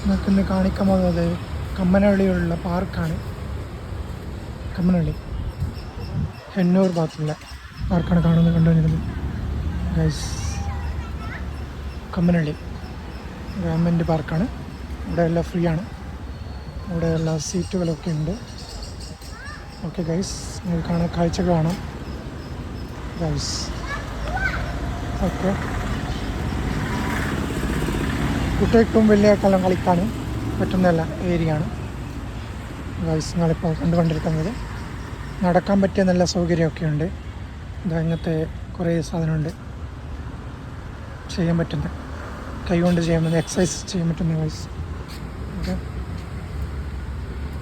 നിങ്ങൾക്ക് ഇന്ന് കാണിക്കാൻ പോകുന്നത് കമ്മനള്ളിയുള്ള പാർക്കാണ്. കമ്മനള്ളി. ഹെന്നൂർ ഭാഗത്തുള്ള പാർക്കാണ് കാണുന്നത് കണ്ടുവരുന്നത്. ഗൈസ് കമ്മനള്ളി. ഗവൺമെന്റ് പാർക്കാണ്. ഇവിടെ എല്ലാം ഫ്രീ ആണ് ഇവിടെ എല്ലാ സീറ്റുകളൊക്കെ ഉണ്ട്. ഓക്കെ ഗൈസ് നിങ്ങൾ കാണാൻ കാഴ്ച കാണാം. ഗൈസ് ഓക്കെ കുട്ടികൾക്കും വലിയവർക്കെല്ലാം കളിക്കാനും പറ്റുന്ന ഏരിയ ആണ് ഗൈസ് നിങ്ങളിപ്പോൾ കണ്ടുകൊണ്ടിരിക്കുന്നത് നടക്കാൻ പറ്റിയ നല്ല സൗകര്യമൊക്കെ ഉണ്ട് ഇതാ ഇങ്ങനത്തെ കുറേ സാധനമുണ്ട്. ചെയ്യാൻ പറ്റുന്ന കൈ കൊണ്ട് ചെയ്യാൻ പറ്റുന്ന എക്സസൈസ് ചെയ്യാൻ പറ്റുന്ന ഗൈസ് ഓക്കെ.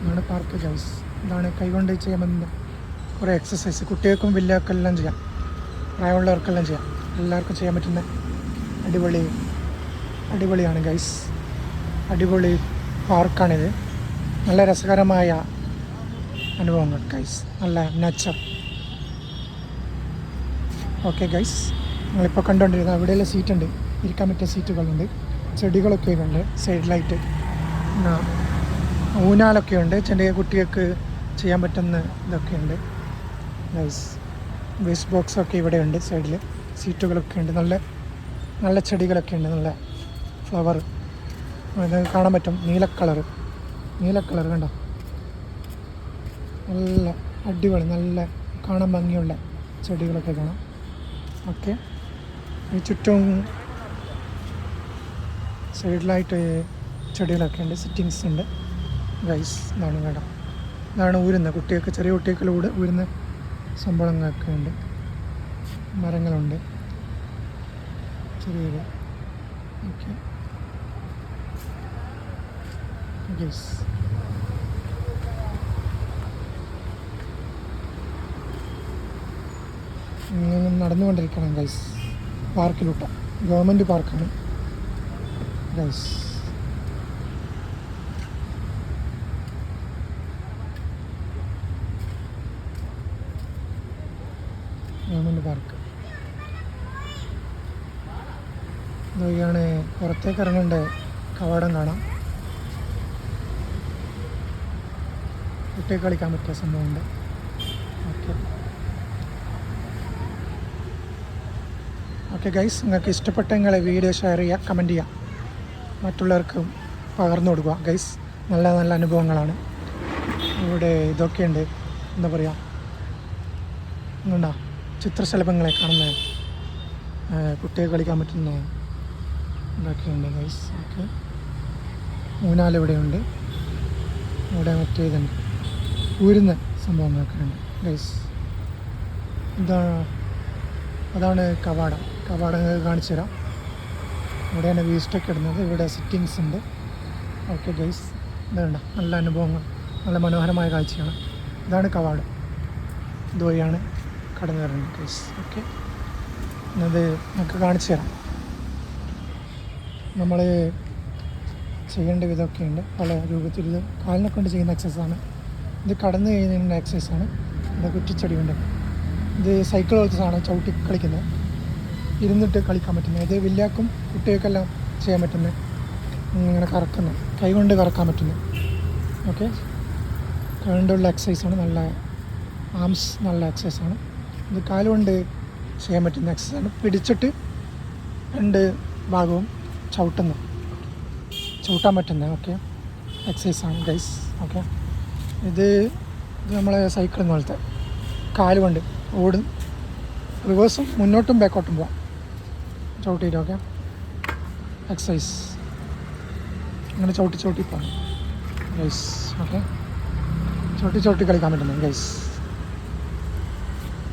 ഇതാണ് പാർക്ക് ഗൈസ് ഇതാണ് കൈ കൊണ്ട് ചെയ്യാൻ പറ്റുന്ന കുറേ എക്സസൈസ് കുട്ടികൾക്കും വലിയവർക്കെല്ലാം ചെയ്യാം. പ്രായമുള്ളവർക്കെല്ലാം ചെയ്യാം. എല്ലാവർക്കും ചെയ്യാൻ പറ്റുന്ന അടിപൊളി അടിപൊളിയാണ് ഗൈസ് അടിപൊളി പാർക്കാണിത്. നല്ല രസകരമായ അനുഭവങ്ങൾ ഗൈസ് നല്ല നേച്ചർ ഓക്കെ ഗൈസ് നിങ്ങളിപ്പോൾ കണ്ടുകൊണ്ടിരുന്ന അവിടെയുള്ള സീറ്റുണ്ട് ഇരിക്കാൻ പറ്റിയ സീറ്റുകളുണ്ട് ചെടികളൊക്കെ ഉണ്ട് സൈഡിലായിട്ട് പിന്നെ ഊനാലൊക്കെ ഉണ്ട്. ചെറിയ കുട്ടികൾക്ക് ചെയ്യാൻ പറ്റുന്ന ഇതൊക്കെ ഉണ്ട്. ഗൈസ് വേസ്റ്റ് ബോക്സൊക്കെ ഇവിടെ ഉണ്ട് സൈഡിൽ സീറ്റുകളൊക്കെ ഉണ്ട്. നല്ല നല്ല ചെടികളൊക്കെ ഉണ്ട്. നല്ല ഫ്ലവർ കാണാൻ പറ്റും. നീല കളർ നീല കളർ കണ്ടോ? നല്ല അടിപൊളി നല്ല കാണാൻ ഭംഗിയുള്ള ചെടികളൊക്കെ കാണാം. ഓക്കെ ഈ ചുറ്റും സൈഡിലായിട്ട് ചെടികളൊക്കെ ഉണ്ട്. സിറ്റിങ്സ് ഉണ്ട്. ഗൈസ് ഇതാണ് കേട്ടോ ഇതാണ് ഊരുന്നത്. കുട്ടികൾക്ക് ചെറിയ കുട്ടികൾക്കൂടെ ഊരുന്ന സംഭവങ്ങളൊക്കെ ഉണ്ട്. മരങ്ങളുണ്ട്. ചെറിയൊരു ഓക്കെ ഗൈസ് ഇങ്ങനെ നടന്നുകൊണ്ടിരിക്കണം ഗൈസ് പാർക്കിലോട്ട്. ഗവൺമെന്റ് പാർക്കാണ്. Guys government park. ഇതൊക്കെയാണ് പുറത്തേക്ക് ഇറങ്ങേണ്ട കവാടം കാണാം. കുട്ടികൾക്ക് കളിക്കാൻ പറ്റിയ സംഭവമുണ്ട്. ഓക്കെ. ഓക്കെ ഗൈസ് നിങ്ങൾക്ക് ഇഷ്ടപ്പെട്ടെങ്കിൽ വീഡിയോ ഷെയർ ചെയ്യുക കമന്റ് ചെയ്യുക. മറ്റുള്ളവർക്കും പകർന്നു കൊടുക്കുക ഗൈസ് നല്ല നല്ല അനുഭവങ്ങളാണ്. ഇവിടെ ഇതൊക്കെയുണ്ട്. എന്താ പറയുക എന്താ ചിത്രശലഭങ്ങളെ കാണുന്ന കുട്ടികൾ കളിക്കാൻ പറ്റുന്ന ഇതൊക്കെയുണ്ട് ഗൈസ് ഓക്കെ. മൂന്നാലിവിടെയുണ്ട് ഇവിടെ മറ്റേ ഇതുണ്ട് ഊരുന്ന സംഭവങ്ങളൊക്കെ ഉണ്ട് ഗൈസ് ഇതാ അതാണ് കവാടം. കവാടം കാണിച്ചു തരാം. ഇവിടെയാണ് വേസ്റ്റൊക്കെ ഇടുന്നത്. ഇവിടെ സിറ്റിങ്സ് ഉണ്ട്. ഓക്കെ ഗൈസ് ഇതുണ്ട് നല്ല അനുഭവങ്ങൾ. നല്ല മനോഹരമായ കാഴ്ചയാണ്. ഇതാണ് കവാടം. ഇതുവഴിയാണ് കടന്നു വരുന്നത് ഗൈസ് ഓക്കെ അത് നമുക്ക് കാണിച്ചു തരാം. നമ്മൾ ചെയ്യേണ്ട വിധമൊക്കെയുണ്ട് പല രൂപത്തിൽ കാലിനെ കൊണ്ട് ചെയ്യുന്ന ആണ്. ഇത് കടന്നു കഴിഞ്ഞതിന്റെ exercise ആണ്. ഇത് കുറ്റിച്ചെടി ഉണ്ട് ഇത് സൈക്കിൾ പോലത്തെ സാധനം ചവിട്ടി കളിക്കുന്നത്. ഇരുന്നിട്ട് കളിക്കാൻ പറ്റുന്നത്. ഇത് വലിയാക്കും കുട്ടികൾക്കെല്ലാം ചെയ്യാൻ പറ്റുന്നത്. ഇങ്ങനെ കറക്കുന്നത് കൈ കൊണ്ട് കറക്കാൻ പറ്റുന്നത്. ഓക്കെ കൈ കൊണ്ടുള്ള exercise ആണ്. നല്ല ആംസ് നല്ല എക്സസൈസ് ആണ്. ഇത് കാലുകൊണ്ട് ചെയ്യാൻ പറ്റുന്ന എക്സസൈസ് ആണ്. പിടിച്ചിട്ട് രണ്ട് ഭാഗവും ചവിട്ടുന്നു. ചവിട്ടാൻ പറ്റുന്നത് ഓക്കെ എക്സസൈസ് ആണ് ഗൈസ് ഓക്കെ ഇത് നമ്മളെ സൈക്കിൾ പോലത്തെ കാൽ കൊണ്ട് ഓടും. റിവേഴ്സും മുന്നോട്ടും ബാക്കോട്ടും പോവാം. ചവിട്ടിയിട്ട് ഓക്കെ എക്സസൈസ് അങ്ങനെ ചവിട്ടി ചവിട്ടി പോകണം ഗൈസ് ഓക്കെ ചവിട്ടി ചവിട്ടി കളിക്കാൻ പറ്റുന്നു ഗൈസ്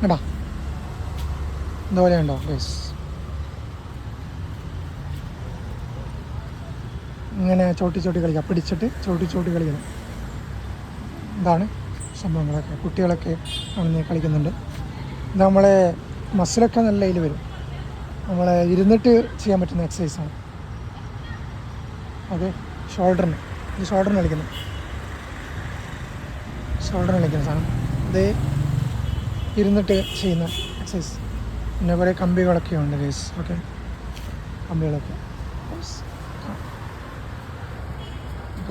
കേട്ടാ ഇതുപോലെ ഉണ്ടോ ഗൈസ് ഇങ്ങനെ ചോട്ടി ചോട്ടി കളിക്കുക പിടിച്ചിട്ട് ചോട്ടി ചോട്ടി കളിക്കണം. ഇതാണ് സംഭവങ്ങളൊക്കെ. കുട്ടികളൊക്കെ ആണ് കളിക്കുന്നുണ്ട്. ഇത് നമ്മളെ മസിലൊക്കെ നല്ല ഇതിൽ വരും. നമ്മളെ ഇരുന്നിട്ട് ചെയ്യാൻ പറ്റുന്ന എക്സസൈസാണ് അത് ഷോൾഡറിന് ഇത് ഷോൾഡറിന് കളിക്കുന്നു. ഷോൾഡറിന് കളിക്കുന്ന സാധനം. ഇത് ഇരുന്നിട്ട് ചെയ്യുന്ന എക്സസൈസ് പിന്നെ കുറേ കമ്പികളൊക്കെ ഉണ്ട് ഗേസ് ഓക്കെ കമ്പികളൊക്കെ.